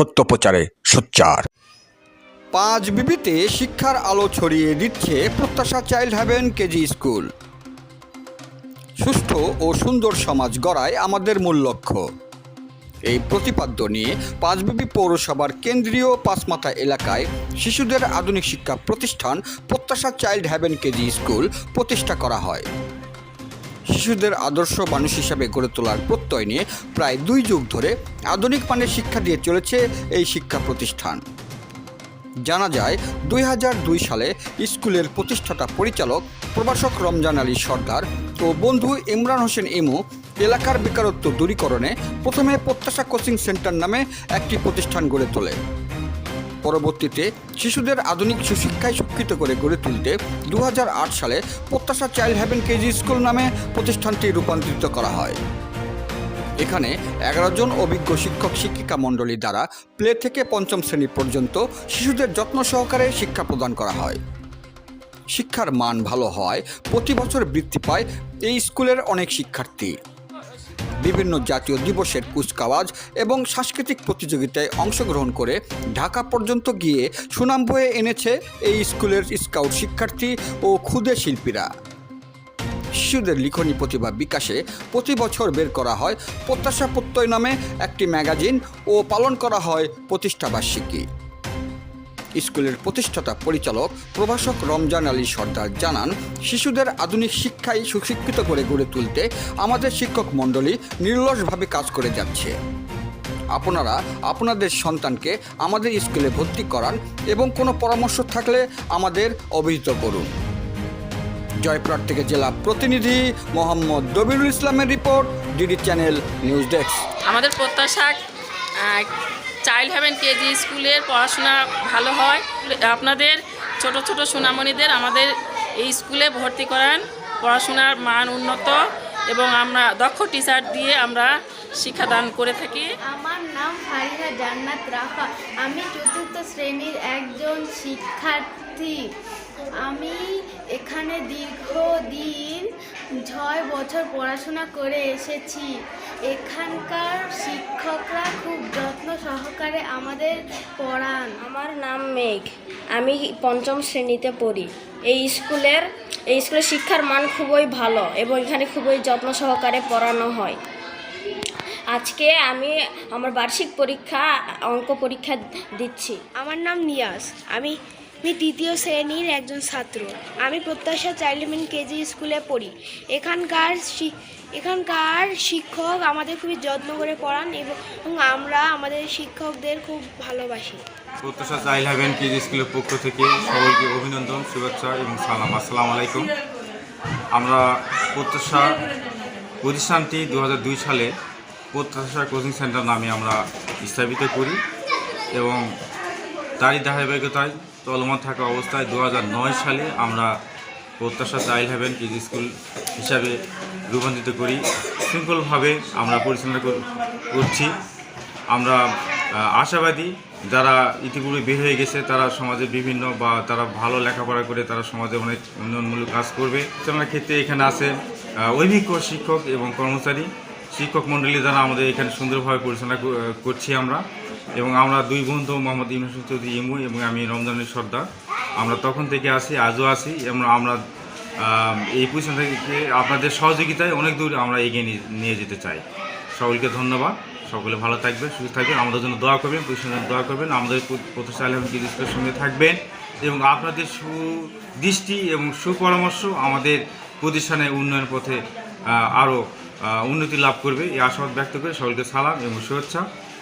সত্য প্রচারে সোচ্চার। পাঁচ বিবিতে শিক্ষার আলো ছড়িয়ে দিচ্ছে প্রত্যাশা চাইল্ড হ্যাভেন কেজি স্কুল। সুস্থ ও সুন্দর সমাজ গড়ায় আমাদের মূল লক্ষ্য। এই প্রতিপাদ্য নিয়ে পাঁচবিবি পৌরসভার কেন্দ্রীয় পাঁচমাথা এলাকায় শিশুদের আধুনিক শিক্ষা প্রতিষ্ঠান প্রত্যাশা চাইল্ড হ্যাভেন কেজি স্কুল প্রতিষ্ঠা করা হয়। শিশুদের আদর্শ মানুষ হিসাবে গড়ে তোলার প্রত্যয় নিয়ে প্রায় দুই যুগ ধরে আধুনিক মানের শিক্ষা দিয়ে চলেছে এই শিক্ষা প্রতিষ্ঠান। জানা যায়, দুই সালে স্কুলের প্রতিষ্ঠাতা পরিচালক প্রভাষক রমজান আলী সর্দার ও বন্ধু ইমরান হোসেন ইমু এলাকার বেকারত্ব দূরীকরণে প্রথমে প্রত্যাশা কোচিং সেন্টার নামে একটি প্রতিষ্ঠান গড়ে তোলে। পরবর্তীতে শিশুদের আধুনিক সুশিক্ষায় শিক্ষিত করে গড়ে তুলতে দু হাজার আট সালে প্রত্যাশা চাইল্ড হ্যাভেন কেজি স্কুল নামে প্রতিষ্ঠানটি রূপান্তরিত করা হয়। এখানে এগারো জন অভিজ্ঞ শিক্ষক শিক্ষিকা মণ্ডলী দ্বারা প্লে থেকে পঞ্চম শ্রেণি পর্যন্ত শিশুদের যত্ন সহকারে শিক্ষা প্রদান করা হয়। শিক্ষার মান ভালো হয় প্রতি বছর বৃদ্ধি পায় এই স্কুলের অনেক শিক্ষার্থী। বিভিন্ন জাতীয় দিবসের কুচকাওয়াজ এবং সাংস্কৃতিক প্রতিযোগিতায় অংশগ্রহণ করে ঢাকা পর্যন্ত গিয়ে সুনাম বয়ে এনেছে এই স্কুলের স্কাউট শিক্ষার্থী ও ক্ষুদে শিল্পীরা। শিশুদের লিখনী প্রতিভা বিকাশে প্রতি বছর বের করা হয় প্রত্যাশা প্রত্যয় নামে একটি ম্যাগাজিন ও পালন করা হয় প্রতিষ্ঠাবার্ষিকী। স্কুলের প্রতিষ্ঠাতা পরিচালক প্রভাষক রমজান আলী সর্দার জানান, শিশুদের আধুনিক শিক্ষায় সুশিক্ষিত করে গড়ে তুলতে আমাদের শিক্ষক মণ্ডলী নির্লসভাবে কাজ করে যাচ্ছে। আপনারা, আপনাদের সন্তানকে আমাদের স্কুলে ভর্তি করান এবং কোনো পরামর্শ থাকলে আমাদের অভিহিত করুন। জয়পুরহাট থেকে জেলা প্রতিনিধি মোহাম্মদ দবিরুল ইসলামের report DD channel news desk. আমাদের প্রত্যাশা চাইল্ড হ্যাভেন কেজি স্কুলের পড়াশোনা ভালো হয়। আপনাদের ছোট ছোট সোনামণিদের আমাদের এই স্কুলে ভর্তি করান। পড়াশোনার মান উন্নত এবং আমরা দক্ষ টিচার দিয়ে আমরা শিক্ষাদান করে থাকি। আমার নাম ফারিহা জান্নাত রাফা। আমি চতুর্থ শ্রেণির একজন শিক্ষার্থী। আমি এখানে দীর্ঘদিন ছয় বছর পড়াশোনা করে এসেছি। এখানকার শিক্ষকরা খুব যত্ন সহকারে আমাদের পড়ান। আমার নাম মেঘ। আমি পঞ্চম শ্রেণীতে পড়ি। এই স্কুলের এই স্কুলের শিক্ষার মান খুবই ভালো এবং এখানে খুবই যত্ন সহকারে পড়ানো হয়। আজকে আমি আমার বার্ষিক পরীক্ষা অঙ্ক পরীক্ষা দিচ্ছি। আমার নাম নিয়াজ। আমি আমি তৃতীয় শ্রেণির একজন ছাত্র। আমি প্রত্যাশা চাইল্ডমেন কেজি স্কুলে পড়ি। এখানকার এখানকার শিক্ষক আমাদের খুবই যত্ন করে পড়ান এবং আমরা আমাদের শিক্ষকদের খুব ভালোবাসি। প্রত্যাশা চাইল্ড হ্যাভেন কিড স্কুলের পক্ষ থেকে সবাইকে অভিনন্দন, শুভেচ্ছা এবং সালাম। আসসালাম আলাইকুম। আমরা প্রত্যাশা প্রতিষ্ঠানটি দু হাজার দুই সালে প্রত্যাশা কোচিং সেন্টার নামে আমরা স্থাপিত করি এবং তারই ধারাবাহিকতায় চলমান থাকা অবস্থায় দু হাজার নয় সালে আমরা প্রত্যাশা চাইল্ড হ্যাভেন কিড স্কুল হিসাবে রূপান্তরিত করি। শৃঙ্খলভাবে আমরা পরিচালনা কর- করছি। আমরা আশাবাদী যারা ইতিপূর্বে বের হয়ে গেছে, তারা সমাজে বিভিন্ন বা তারা ভালো লেখাপড়া করে তারা সমাজে অনেক উন্নয়নমূলক কাজ করবে। পরিচালনার ক্ষেত্রে এখানে আছে অভিজ্ঞ শিক্ষক এবং কর্মচারী। শিক্ষক মণ্ডলী দ্বারা আমাদের এখানে সুন্দরভাবে পরিচালনা করছি আমরা। এবং আমরা দুই বন্ধু, মোহাম্মদ ইমরান চৌধুরী ইমু এবং আমি রমজানের সর্দার। আমরা তখন থেকে আসি, আজও আসি এবং আমরা এই পজিশন থেকে আপনাদের সহযোগিতায় অনেক দূর আমরা এগিয়ে নিয়ে- যেতে চাই। সকলকে ধন্যবাদ। সকলে ভালো থাকবেন, সুস্থ থাকবেন। আমাদের জন্য দোয়া করবেন প্রতিষ্ঠানের দোয়া করবেন। আমাদের প্রতিষ্ঠা আলম স্কুলের সঙ্গে থাকবেন এবং আপনাদের সুদৃষ্টি এবং সুপরামর্শ আমাদের প্রতিষ্ঠানের উন্নয়ন পথে আরও উন্নতি লাভ করবে। এই আশাবাদ ব্যক্ত করে সকলকে সালাম এবং শুভেচ্ছা।